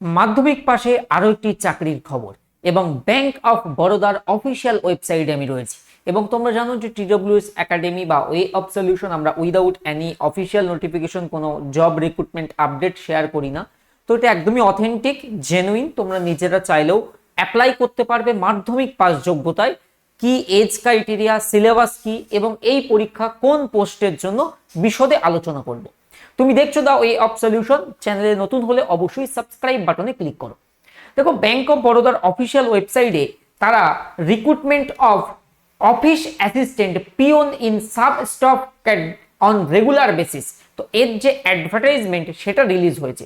মাধ্যমিক পাশে আরও একটি চাকরির খবর এবং ব্যাংক অফ বরোদার অফিসিয়াল ওয়েবসাইটে আমি রয়েছি। এবং তোমরা জানো যে টিডব্লিউএস একাডেমি বা ওয়ে অফ সলিউশন আমরা উইদাউট অ্যানি অফিসিয়াল নোটিফিকেশন কোনো জব রিক্রুটমেন্ট আপডেট শেয়ার করি না। তো এটা একদমই অথেন্টিক জেনুইন তোমরা নিজেরা চাইলেও অ্যাপ্লাই করতে পারবে মাধ্যমিক পাস যোগ্যতায়। কি এজ ক্রাইটেরিয়া সিলেবাস কি, এবং এই পরীক্ষা কোন পোস্টের জন্য বিশদে আলোচনা করব। তুমি দেখছ দাও এই অফ সলিউশন, চ্যানেলে নতুন হলে অবশ্যই সাবস্ক্রাইব বাটনে ক্লিক করো। দেখো ব্যাংক অফ বরোদার অফিসিয়াল ওয়েবসাইটে তারা recruitment of office assistant peon in sub staff on regular basis তো এর যে অ্যাডভার্টাইজমেন্ট সেটা রিলিজ হয়েছে।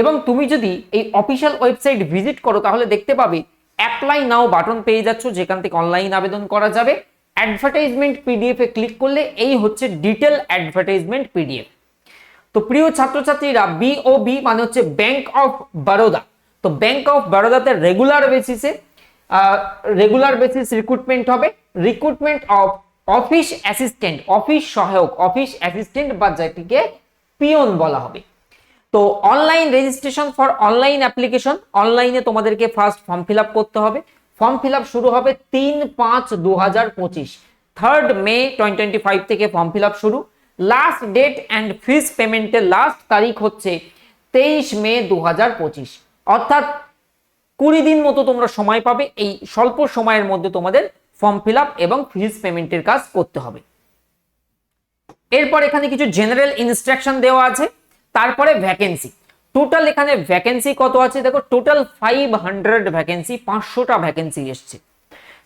এবং তুমি যদি এই অফিসিয়াল ওয়েবসাইট ভিজিট করো, তাহলে দেখতে পাবে অ্যাপ্লাই নাও বাটন পেয়ে যাচ্ছ, যেখান থেকে অনলাইন আবেদন করা যাবে। অ্যাডভার্টাইজমেন্ট পিডিএফ এ ক্লিক করলে এই হচ্ছে ডিটেল অ্যাডভার্টাইজমেন্ট পিডিএফ তো প্রিয় ছাত্রছাত্রীরা বিওবি মানে হচ্ছে ব্যাংক অফ বরোদা তো ব্যাংক অফ বরোদাতে রেগুলার বেসিসে রেগুলার বেসিস রিক্রুটমেন্ট হবে। Recruitment of office assistant office সহায়ক অফিস অ্যাসিস্ট্যান্ট বা যেটিকে পিওন বলা হবে। তো online registration for online application অনলাইনে তোমাদেরকে ফার্স্ট ফর্ম ফিল করতে হবে। ফর্ম ফিল শুরু হবে তিন পাঁচ দু হাজার পঁচিশ। Third May twenty twenty five থেকে ফর্ম ফিল শুরু। লাস্ট ডেট অ্যান্ড ফিস পেমেন্টের লাস্ট তারিখ হচ্ছে তেইশ মে দু হাজার পঁচিশ। অর্থাৎ কুড়ি দিন মতো তোমরা সময় পাবে, এই স্বল্প সময়ের মধ্যে তোমাদের ফর্ম ফিল এবং ফিস পেমেন্টের কাজ করতে হবে। এরপর এখানে কিছু জেনারেল ইনস্ট্রাকশন দেওয়া আছে, তারপরে ভ্যাকেন্সি টোটাল এখানে ভ্যাকেন্সি কত আছে? দেখো টোটাল ফাইভ হান্ড্রেড ভ্যাকেন্সি পাঁচশোটা ভ্যাকেন্সি এসছে।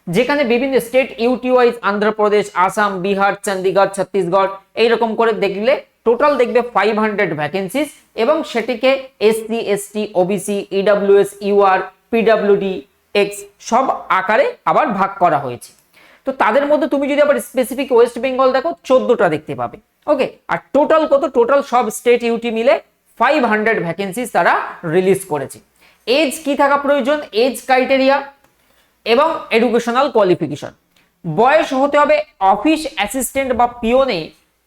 যেখানে বিভিন্ন state UT wise Andhra Pradesh Assam Bihar Chandigarh Chhattisgarh এইরকম করে দেখলে টোটাল দেখবে ফাইভ হান্ড্রেড ভ্যাকেন্সিস এবং সেটিকে SC ST OBC EWS UR PWD ex সব আকারে আবার ভাগ করা হয়েছে। তো তাদের মধ্যে তুমি যদি আবার স্পেসিফিক ওয়েস্ট বেঙ্গল দেখো, চোদ্দটা দেখতে পাবে। ওকে আর টোটাল কত? টোটাল সব স্টেট ইউটি মিলে ফাইভ হান্ড্রেড ভ্যাকেন্সিস তারা রিলিজ করেছে। এজ কি থাকা প্রয়োজন? এজ ক্রাইটেরিয়া এবং এডুকেশনাল কোয়ালিফিকেশন বয়স হতে হবে অফিস অ্যাসিস্ট্যান্ট বা পিওনে।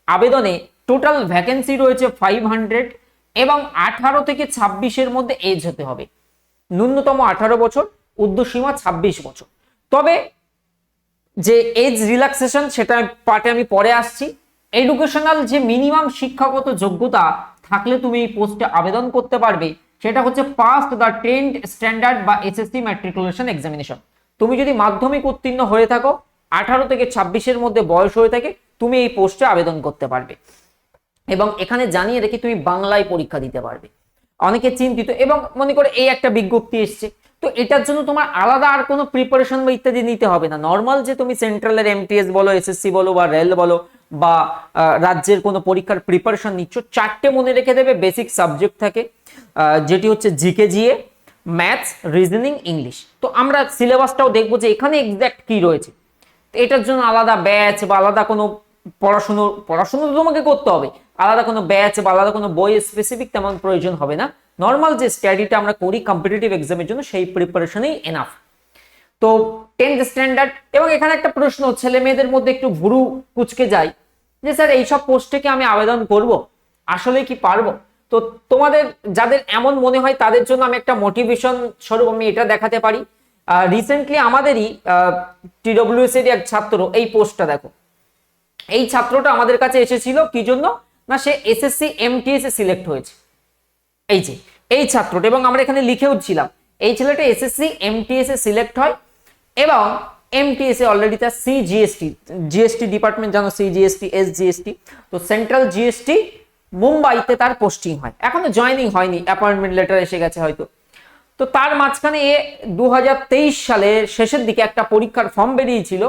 আবেদনে টোটাল ভ্যাকেন্সি রয়েছে ফাইভ হান্ড্রেড এবং আঠারো থেকে ছাব্বিশের মধ্যে এজ হতে হবে। ন্যূনতম আঠারো বছর, উর্ধ্বসীমা ছাব্বিশ বছর। তবে যে এজ রিল্যাক্সেশন সেটা পার্টে আমি পরে আসছি। এডুকেশনাল যে মিনিমাম শিক্ষাগত যোগ্যতা থাকলে তুমি এই পোস্টে আবেদন করতে পারবে, সেটা হচ্ছে পাস দ্য টেন্থ স্ট্যান্ডার্ড বা এসএসসি ম্যাট্রিকুলেশন এক্সামিনেশন তুমি যদি মাধ্যমিক উত্তীর্ণ হয়ে থাকো, আঠারো থেকে ছাব্বিশের মধ্যে বয়স হয়ে থাকে, তুমি এই পোস্টে আবেদন করতে পারবে। এবং এখানে জানিয়ে রেখে তুমি বাংলায় পরীক্ষা দিতে পারবে। অনেকে চিন্তিত, এবং মনে করে এই একটা বিজ্ঞপ্তি এসছে। তো এটার জন্য তোমার আলাদা আর কোনো প্রিপারেশন বা ইত্যাদি নিতে হবে না। নর্মাল যে তুমি সেন্ট্রালের এমটিএস বলো এসএসসি বলো, বা রেল বলো, বা রাজ্যের কোনো পরীক্ষার প্রিপারেশন নিচ্ছ, চারটে মনে রেখে দেবে বেসিক সাবজেক্ট থাকে। যেটি হচ্ছে GK GA maths, reasoning, English. তো আমরা সিলেবাসটাও দেখব যে এখানে এক্স্যাক্ট কি রয়েছে। এটার জন্য আলাদা ব্যাচ বা আলাদা কোনো পড়াশুনো পড়াশুনো তো তোমাকে করতে হবে। আলাদা কোনো ব্যাচ বা আলাদা কোনো বই স্পেসিফিক তেমন প্রয়োজন হবে না। নর্মাল যে স্টাডিটা আমরা করি কম্পিটিটিভ এক্সামের জন্য, সেই প্রিপারেশনেই এনাফ তো টেন্থ স্ট্যান্ডার্ড এবং এখানে একটা প্রশ্ন, ছেলে মেয়েদের মধ্যে একটু ভুরু কুচকে যায়। যে স্যার, এইসব পোস্টে কি আমি আবেদন করব? আসলে কি পারব? তো তোমাদের, যাদের এমন মনে হয় তাদের জন্য আমি একটা মোটিভেশন স্বরূপ আমি এটা দেখাতে পারি। রিসেন্টলি আমাদেরই টিডব্লিউএস এর এক ছাত্র, এই পোস্টটা দেখো। এই ছাত্রটা আমাদের কাছে এসেছিল কি জন্য? না, সে এসএসসি এমটিএস এ সিলেক্ট হয়েছে। এই যে, এই ছাত্রটা, এবং আমরা এখানে লিখেও ছিলাম, এই ছেলেটা এসএসসি এমটিএস এ সিলেক্ট হয়, এবং এমটিএস এ অলরেডি তার সি জিএসটি ডিপার্টমেন্ট জানো সি জিএসটি এস জিএসটি তো সেন্ট্রাল জিএসটি মুম্বাইতে তার পোস্টিং হয়। এখনও জয়নিং হয়নি অ্যাপয়েন্টমেন্ট লেটার এসে গেছে হয়তো। তো তার মাঝখানে এ দু সালের শেষের দিকে একটা পরীক্ষার ফর্ম বেরিয়েছিল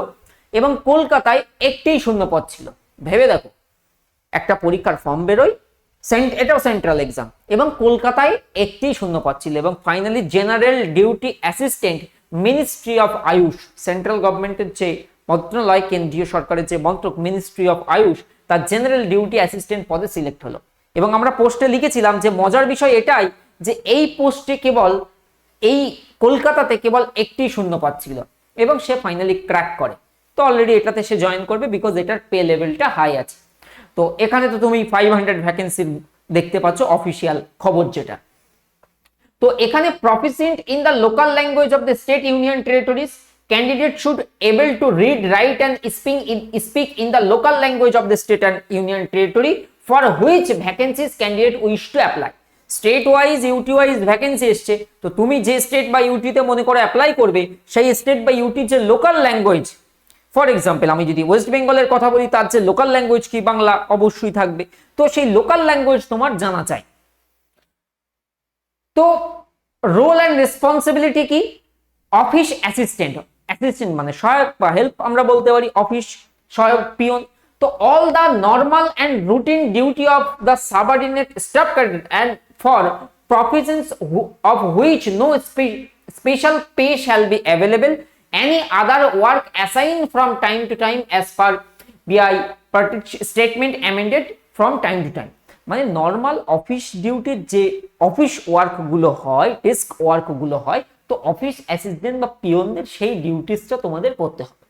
এবং কলকাতায় একটি শূন্য পদ ছিল। ভেবে দেখো, একটা পরীক্ষার ফর্ম বেরোয়, সেন্ট এটাও সেন্ট্রাল এক্সাম এবং কলকাতায় একটি শূন্য পদ ছিল এবং finally general duty assistant ministry of AYUSH central গভর্নমেন্টের যে মন্ত্রণালয়, কেন্দ্রীয় সরকারের যে মন্ত্রক মিনিস্ট্রি অফ আয়ুষ তার জেনারেল ডিউটি অ্যাসিস্ট্যান্ট পদে সিলেক্ট হলো। এবং আমরা পোস্টে লিখেছিলাম যে মজার বিষয় এটাই যে এই পোস্টে কেবল, এই কলকাতাতে কেবল একটি শূন্য ছিল এবং সে ফাইনালি ক্র্যাক করে। তো অলরেডি এটাতে সে জয়েন করবে বিকজ এটার পে লেভেলটা হাই আছে। তো এখানে তো তুমি ফাইভ হান্ড্রেড ভ্যাকেন্সি দেখতে পাচ্ছ অফিসিয়াল খবর যেটা। তো এখানে proficient in the local language of the state union territories candidate should able to read write and speak in, speak in the local language of the state and union territory for which vacancies wish to apply. State wise UT wise vacancy এসছে। তো তুমি যে state বা ইউটিতে মনে করে apply করবে সেই state বা ইউটির যে লোকাল ল্যাঙ্গুয়েজ ফর এক্সাম্পল আমি যদি ওয়েস্ট বেঙ্গলের কথা বলি তার যে লোকাল ল্যাঙ্গুয়েজ কি বাংলা অবশ্যই থাকবে। তো সেই লোকাল ল্যাঙ্গুয়েজ তোমার জানা চাই। তো রোল অ্যান্ড রেসপন্সিবিলিটি কি? অফিস অ্যাসিস্ট্যান্ট অ্যাসিস্ট্যান্ট মানে সহায়ক বা হেল্প আমরা বলতে পারি অফিস সহায়ক পিয়ন তো all the normal and routine duty of the subordinate staff cadet and for professions of which no special pay shall be available any other work assigned from time to time as per BI statement amended from time to time. মানে normal office ডিউটির যে office ওয়ার্কগুলো হয় desk ওয়ার্কগুলো হয় তো office assistant বা পিয়নদের সেই ডিউটিসটা তোমাদের করতে হবে।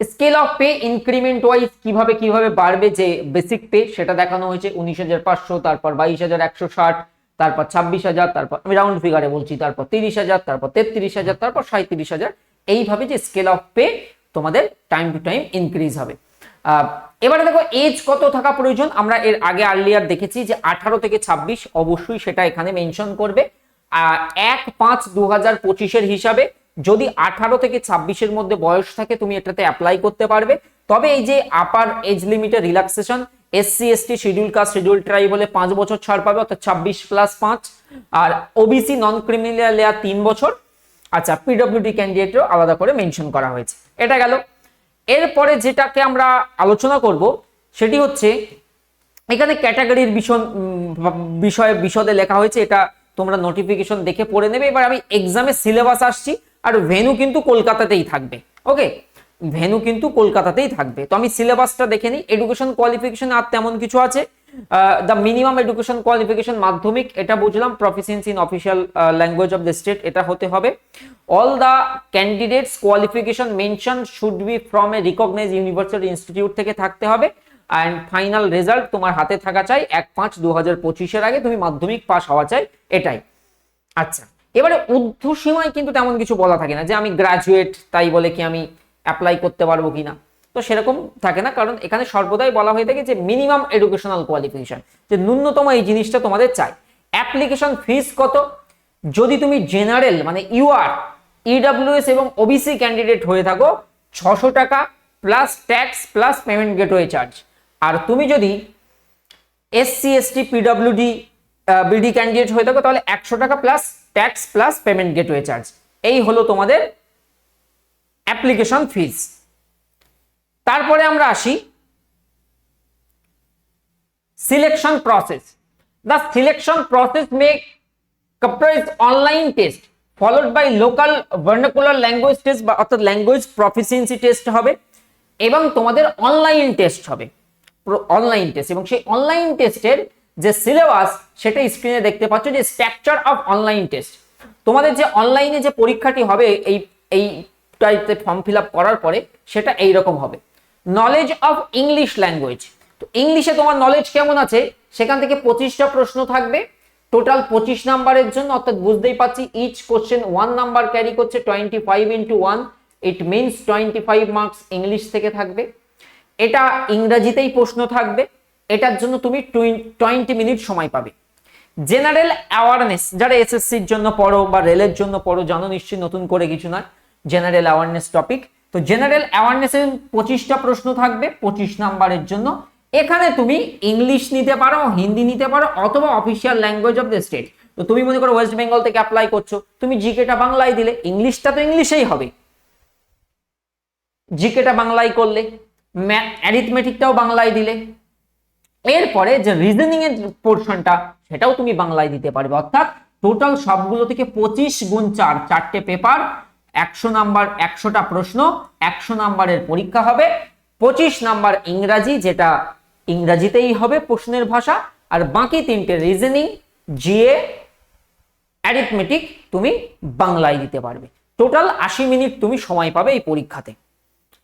Scale of pay increment wise কীভাবে কীভাবে বাড়বে, যে বেসিক পে সেটা দেখানো হয়েছে, উনিশ হাজার পাঁচশো, তারপর বাইশ হাজার একশো ষাট, তারপর ছাব্বিশ হাজার, তারপর আমি রাউন্ড ফিগারে বলছি, তারপর তিরিশ হাজার, তারপর তেত্রিশ হাজার, তারপর সাঁত্রিশ হাজার। এইভাবে যে স্কেল অফ পে তোমাদের টাইম টু টাইম ইনক্রিজ হবে। এবারে দেখো এজ কত থাকা প্রয়োজন? আমরা এর আগে আর্লিয়ার দেখেছি যে আঠারো থেকে ছাব্বিশ অবশ্যই সেটা এখানে মেনশন করবে। এক পাঁচ দু হাজার পঁচিশের হিসাবে যদি আঠারো থেকে ছাব্বিশের মধ্যে বয়স থাকে, তুমি এটাতে অ্যাপ্লাই করতে পারবে। তবে এই যে আপার এজ লিমিটের relaxation SC ST schedule caste schedule tribe হলে পাঁচ বছর ছাড় পাবে, অর্থাৎ ছাব্বিশ প্লাস পাঁচ। আর ওবিসি নন ক্রিমিনাল লেয়ার তিন বছর। আচ্ছা পিডব্লিউডি ক্যান্ডিডেটও আলাদা করে মেনশন করা হয়েছে। এটা গেল। এরপরে যেটাকে আমরা আলোচনা করব, সেটি হচ্ছে, এখানে ক্যাটাগরির ভীষণ বিষয়ে বিশদে লেখা হয়েছে। এটা তোমরা নোটিফিকেশন দেখে পড়ে নেবে। এবার আমি এক্সামে সিলেবাস আসছি আর ভেনু কিন্তু কলকাতাতেই থাকবে। ওকে ভেনু কিন্তু কলকাতাতেই থাকবে। তো আমি সিলেবাসটা দেখে নিই। এডুকেশন কোয়ালিফিকেশন আর তেমন কিছু আছে। দ্য মিনিমাম এডুকেশন কোয়ালিফিকেশন মাধ্যমিক, এটা বুঝলাম। Proficiency in official language of the state এটা হতে হবে। All the candidates qualification mention should be from a recognize university institute থেকে থাকতে হবে। অ্যান্ড ফাইনাল রেজাল্ট তোমার হাতে থাকা চাই এক পাঁচ দু হাজার পঁচিশের আগে তুমি মাধ্যমিক পাস হওয়া চাই এটাই। আচ্ছা এবারে ঊর্ধ্বসীমায় কিন্তু তেমন কিছু বলা থাকে না যে আমি গ্রাজুয়েট তাই বলে কি আমি অ্যাপ্লাই করতে পারব কিনা তো সেরকম থাকে না, কারণ এখানে সর্বদাই বলা হয়ে থাকে যে মিনিমাম এডুকেশনাল কোয়ালিফিকেশন যে ন্যূনতম এই জিনিসটা তোমাদের চাই। অ্যাপ্লিকেশন ফিস কত? যদি তুমি জেনারেল মানে ইউআর ইডাব্লিউএস এবং ওবিসি ক্যান্ডিডেট হয়ে থাকো, ছশো টাকা plus tax plus payment gateway charge আর তুমি যদি SC ST PWD BD candidate হয়ে থাকো, তাহলে একশো টাকা plus tax plus payment gateway charge এই হলো তোমাদের অ্যাপ্লিকেশন ফিজ তারপরে আমরা আসি selection process the selection process may comprise online test followed by local vernacular language test বা অর্থাৎ ল্যাঙ্গুয়েজ প্রফিসিয়েন্সি টেস্ট হবে, এবং তোমাদের অনলাইন টেস্ট হবে। অনলাইন টেস্ট এবং সেই অনলাইন টেস্টের যে সিলেবাস সেটা স্ক্রিনে দেখতে পাচ্ছ যে স্ট্রাকচার অফ অনলাইন টেস্ট তোমাদের যে অনলাইনে যে পরীক্ষাটি হবে, এই এই টাইপে ফর্ম ফিল করার পরে সেটা এই রকম হবে। নলেজ অফ ইংলিশ ল্যাঙ্গুয়েজ তো ইংলিশে তোমার নলেজ কেমন আছে? সেখান থেকে পঁচিশটা প্রশ্ন থাকবে। টোটাল পঁচিশ নাম্বারের জন্য, অর্থাৎ বুঝতেই পারছি each question one number carry করছে twenty five into one it means twenty five marks English থেকে থাকবে। এটা ইংরাজিতেই প্রশ্ন থাকবে। এটার জন্য তুমি টোয়েন্টি মিনিট সময় পাবে। জেনারেল অ্যাওয়ারনেস, যারা এসএসসির জন্য পড়ো বা রেলের জন্য পড়ো, জানো নিশ্চয়ই নতুন করে কিছু নয়, জেনারেল অ্যাওয়ারনেস টপিক। তো জেনারেল অ্যাওয়ারনেসের পঁচিশটা প্রশ্ন থাকবে, পঁচিশ নাম্বারের জন্য। এখানে তুমি ইংলিশ নিতে পারো, হিন্দি নিতে পারো, অথবা official language of the state. তো তুমি মনে করো ওয়েস্ট বেঙ্গল থেকে অ্যাপ্লাই করছ, তুমি জিকেটা বাংলায় দিলে, ইংলিশটা তো ইংলিশেই হবে। জিকেটা বাংলায় করলে অ্যারিথমেটিকটাও বাংলায় দিলে। এরপরে যে রিজনিং এর পোর্শনটা সেটাও তুমি বাংলায় দিতে পারবে। অর্থাৎ টোটাল সবগুলো থেকে পঁচিশ গুণ চার, চারটে পেপার একশো নাম্বার একশোটা প্রশ্ন, একশো নাম্বারের পরীক্ষা হবে, পঁচিশ নাম্বার ইংরাজি, যেটা ইংরাজিতেই হবে প্রশ্নের ভাষা, আর বাকি তিনটে রিজনিং জিএ অ্যারিথমেটিক তুমি বাংলায় দিতে পারবে। টোটাল আশি মিনিট তুমি সময় পাবে এই পরীক্ষাতে।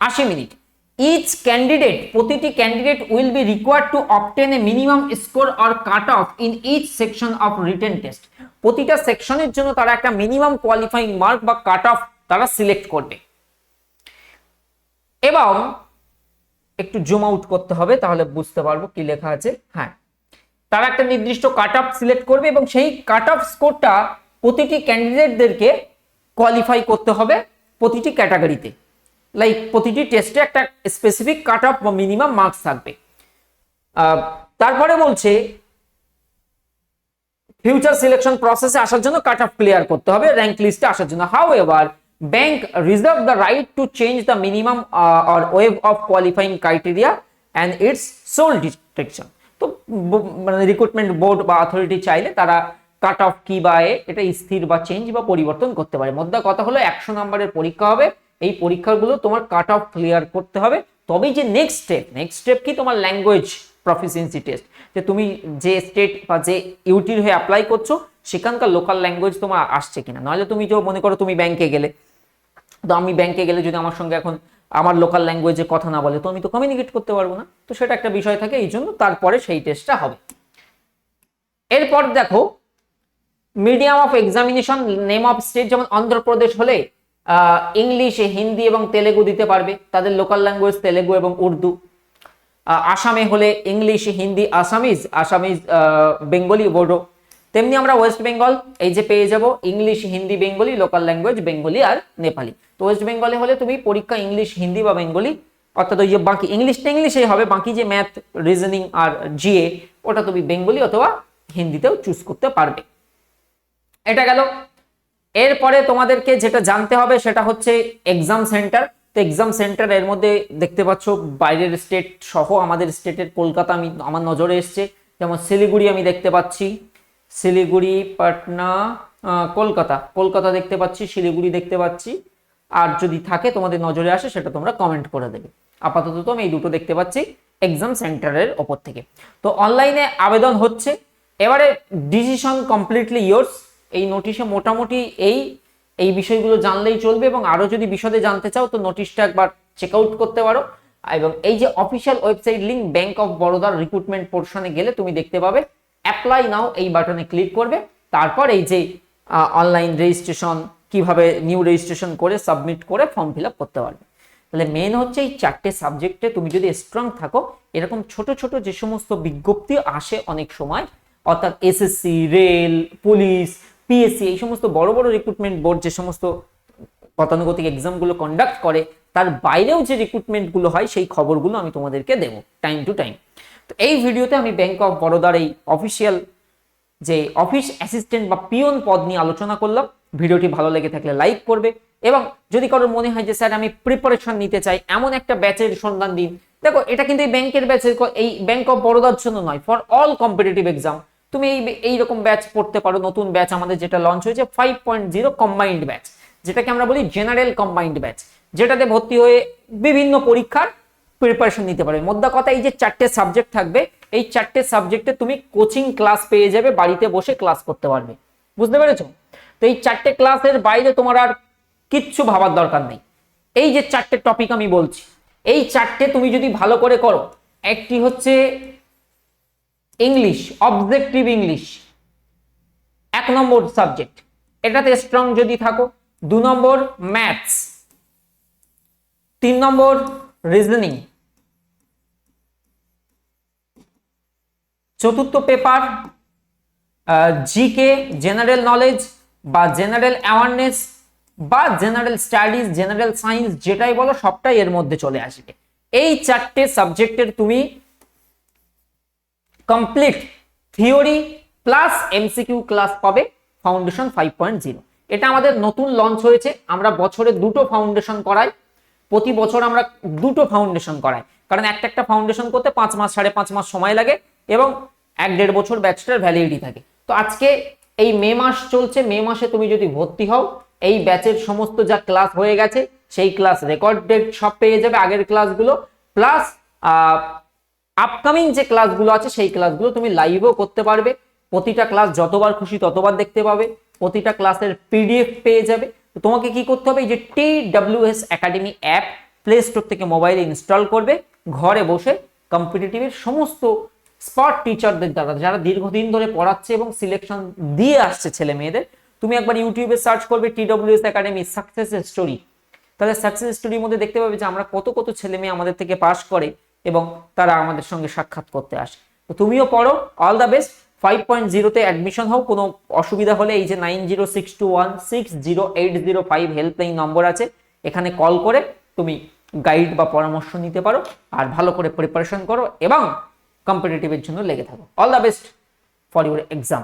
আশি মিনিট। ইচ ক্যান্ডিডেট প্রতিটি candidate will be required to obtain a minimum score or cut off in each section of written test প্রতিটা সেকশনের জন্য তারা একটা মিনিমাম কোয়ালিফাইং মার্ক বা কাট অফ তারা সিলেক্ট করবে। এবং একটু জুম আউট করতে হবে, তাহলে বুঝতে পারব কি লেখা আছে। হ্যাঁ। তারা একটা নির্দিষ্ট কাট অফ সিলেক্ট করবে এবং সেই কাট অফ স্কোরটা প্রতিটি ক্যান্ডিডেটদেরকে কোয়ালিফাই করতে হবে প্রতিটি ক্যাটাগরিতে লাইক প্রতিটি টেস্টে একটা স্পেসিফিক কাট অফ বা মিনিমাম মার্কস থাকবে। তারপরে বলছে ফিউচার সিলেকশন প্রসেসে আসার জন্য কাট অফ ক্লিয়ার করতে হবে র্যাঙ্ক লিস্টে আসার জন্য। However bank reserve the right to change the minimum or waive off qualifying criteria and its sole discretion তো মানে রিক্রুটমেন্ট বোর্ড বা অথরিটি চাইলে তারা কাট অফ কি বা এটা স্থির বা চেঞ্জ বা পরিবর্তন করতে পারে। মোদ্দা কথা হলো একশো নম্বরের পরীক্ষা হবে এই পরীক্ষাগুলো তোমার কাট অফ ক্লিয়ার করতে হবে। তবেই যে নেক্সট স্টেপ নেক্সট স্টেপ কি? তোমার ল্যাঙ্গুয়েজ প্রফিসিয়েন্সি টেস্ট যে তুমি যে স্টেট বা যে ইউটির হয়ে অ্যাপ্লাই করছ, সেখানকার লোকাল ল্যাঙ্গুয়েজ তোমার আসছে কিনা। নাহলে তুমি যে মনে করো তুমি ব্যাংকে গেলে। তো আমি ব্যাংকে গেলে যদি আমার সঙ্গে এখন আমার লোকাল ল্যাঙ্গুয়েজে কথা না বলে, তো আমি তো কমিউনিকেট করতে পারব না। তো সেটা একটা বিষয় থাকে, এই জন্য তারপরে সেই টেস্টটা হবে। এরপর দেখো medium of examination name of state যেমন অন্ধ্রপ্রদেশ হলে ইংলিশ হিন্দি এবং তেলেগু দিতে পারবে। তাদের লোকাল ল্যাঙ্গুয়েজ তেলেগু এবং উর্দু। আসামে হলে English, Hindi, Assamese Assamese Bengali, Bodo. তেমনি আমরা ওয়েস্ট বেঙ্গল, এই যে পেয়ে যাব, English, Hindi, Bengali local language Bengali আর নেপালি। তো ওয়েস্ট বেঙ্গলে হলে তুমি পরীক্ষা ইংলিশ, হিন্দি বা বেঙ্গলি, অর্থাৎ ওই যে বাকি ইংলিশটা ইংলিশেই হবে, বাকি যে ম্যাথ রিজনিং আর জিএ ওটা তুমি বেঙ্গলি অথবা হিন্দিতেও চুজ করতে পারবে। এটা গেল এরপরে তোমাদেরকে যেটা জানতে হবে সেটা হচ্ছে এক্সাম সেন্টার তো এক্সাম সেন্টার এর মধ্যে দেখতে পাচ্ছ বাইরের স্টেট সহ আমাদের স্টেটের কলকাতা আমি, আমার নজরে এসছে। যেমন শিলিগুড়ি আমি দেখতে পাচ্ছি। শিলিগুড়ি, পাটনা কলকাতা। কলকাতা দেখতে পাচ্ছি, শিলিগুড়ি দেখতে পাচ্ছি। আর যদি থাকে তোমাদের নজরে আসে সেটা তোমরা কমেন্ট করে দেবে। আপাতত তো আমি এই দুটো দেখতে পাচ্ছি এক্সাম সেন্টারের ওপর থেকে। তো অনলাইনে আবেদন হচ্ছে। এবারে ডিসিশন কমপ্লিটলি ইয়োর্স এই নোটিশে মোটামুটি এই এই বিষয়গুলো জানলেই চলবে এবং আরও যদি বিশদে জানতে চাও তো নোটিশটা একবার চেক আউট করতে পারো। এবং এই যে official website link bank of বরোদার recruitment পোর্শনে গেলে তুমি দেখতে পাবে। অ্যাপ্লাই নাও এই বাটনে ক্লিক করবে। তারপর এই যে অনলাইন রেজিস্ট্রেশন কীভাবে নিউ রেজিস্ট্রেশন করে সাবমিট করে ফর্ম ফিল করতে পারবে। তাহলে মেন হচ্ছে এই চারটে সাবজেক্টে তুমি যদি স্ট্রং থাকো, এরকম ছোট ছোট যে সমস্ত বিজ্ঞপ্তি আসে অনেক সময়, অর্থাৎ এসএসসি রেল পুলিশ পিএসসি এই সমস্ত বড় বড় রিক্রুটমেন্ট বোর্ড যে সমস্ত গতানুগতিক এক্সামগুলো কন্ডাক্ট করে, তার বাইরেও যে রিক্রুটমেন্টগুলো হয়, সেই খবরগুলো আমি তোমাদেরকে দেবো টাইম টু টাইম তো এই ভিডিওতে আমি ব্যাংক অফ বরোদার এই অফিসিয়াল যে অফিস অ্যাসিস্ট্যান্ট বা পিওন পদ নিয়ে আলোচনা করলাম। ভিডিওটি ভালো লেগে থাকলে লাইক করবে এবং যদি কারোর মনে হয় যে, স্যার, আমি প্রিপারেশন নিতে চাই, এমন একটা ব্যাচের সন্ধান দিন। দেখো, এটা কিন্তু এই ব্যাংকের ব্যাচের এই ব্যাংক অফ বরোদার জন্য নয় ফর অল কম্পিটিটিভ এক্সাম তুমি এই এইরকম ব্যাচ পড়তে পারো, নতুন ব্যাচ আমাদের যেটা লঞ্চ হয়েছে five point zero combined batch যেটাকে আমরা বলি জেনারেল কম্বাইন্ড ব্যাচ যেটাতে ভর্তি হয়ে বিভিন্ন পরীক্ষার প্রিপারেশন নিতে পারবে। মোদ্দা কথা এই যে চারটে সাবজেক্ট থাকবে, এই চারটে সাবজেক্টে তুমি কোচিং ক্লাস পেয়ে যাবে, বাড়িতে বসে ক্লাস করতে পারবে। বুঝতে পেরেছ? তো এই চারটে ক্লাসের বাইরে তোমার আর কিচ্ছু ভাবার দরকার নেই। এই যে চারটে টপিক আমি বলছি, এই চারটে তুমি যদি ভালো করে করো, একটি হচ্ছে ইংলিশ অবজেক্টিভ ইংলিশ এক নম্বর সাবজেক্ট এটাতে স্ট্রং যদি থাকো, দু নম্বর ম্যাথস তিন নম্বর রিজনিং চতুর্থ পেপার জিকে জেনারেল নলেজ বা জেনারেল অ্যাওয়ারনেস বা জেনারেল স্টাডিজ জেনারেল সায়েন্স যেটাই বলো, সবটাই এর মধ্যে চলে আসবে। এই চারটে সাবজেক্টের তুমি complete theory plus MCQ class পাবে ফাউন্ডেশন ফাইভ পয়েন্ট জিরো এটা আমাদের নতুন লঞ্চ হয়েছে, আমরা বছরে দুটো ফাউন্ডেশন করাই, প্রতি বছর আমরা দুটো ফাউন্ডেশন করাই। কারণ একটা একটা ফাউন্ডেশন করতে পাঁচ মাস, সাড়ে পাঁচ মাস সময় লাগে এবং এক দেড় বছর ব্যাচটার ভ্যালিডিটি থাকে। তো আজকে এই মে মাস চলছে, মে মাসে তুমি যদি ভর্তি হও, এই ব্যাচের সমস্ত যা ক্লাস হয়ে গেছে, সেই ক্লাস রেকর্ডেড সব পেয়ে যাবে আগের ক্লাসগুলো প্লাস আপকামিং যে ক্লাসগুলো আছে, সেই ক্লাসগুলো তুমি লাইভও করতে পারবে। প্রতিটা ক্লাস যতবার খুশি ততবার দেখতে পাবে। প্রতিটা ক্লাসের পিডিএফ পেয়ে যাবে। তো তোমাকে কি করতে হবে? যে T W S academy app play store থেকে মোবাইলে ইনস্টল করবে। ঘরে বসে কম্পিটিটিভের সমস্ত স্পট টিচারদের দ্বারা, যারা দীর্ঘদিন ধরে পড়াচ্ছে এবং সিলেকশন দিয়ে আসছে ছেলে মেয়েদের, তুমি একবার ইউটিউবে সার্চ করবে টিডব্লিউএস একাডেমি সাকসেস স্টোরি তাহলে সাকসেস স্টোরির মধ্যে দেখতে পাবে যে আমরা কত কত ছেলে মেয়ে আমাদের থেকে পাশ করে। এবং তারা আমাদের সঙ্গে সাক্ষাৎ করতে আসে। তো তুমিও পড়ো। All the best five point জিরোতে অ্যাডমিশন হও। কোনো অসুবিধা হলে এই যে nine zero six two one six zero eight zero five helpline নম্বর আছে। এখানে কল করে তুমি গাইড বা পরামর্শ নিতে পারো। আর ভালো করে প্রিপারেশন করো এবং কম্পিটিটিভের জন্য লেগে থাকো। All the best for your exam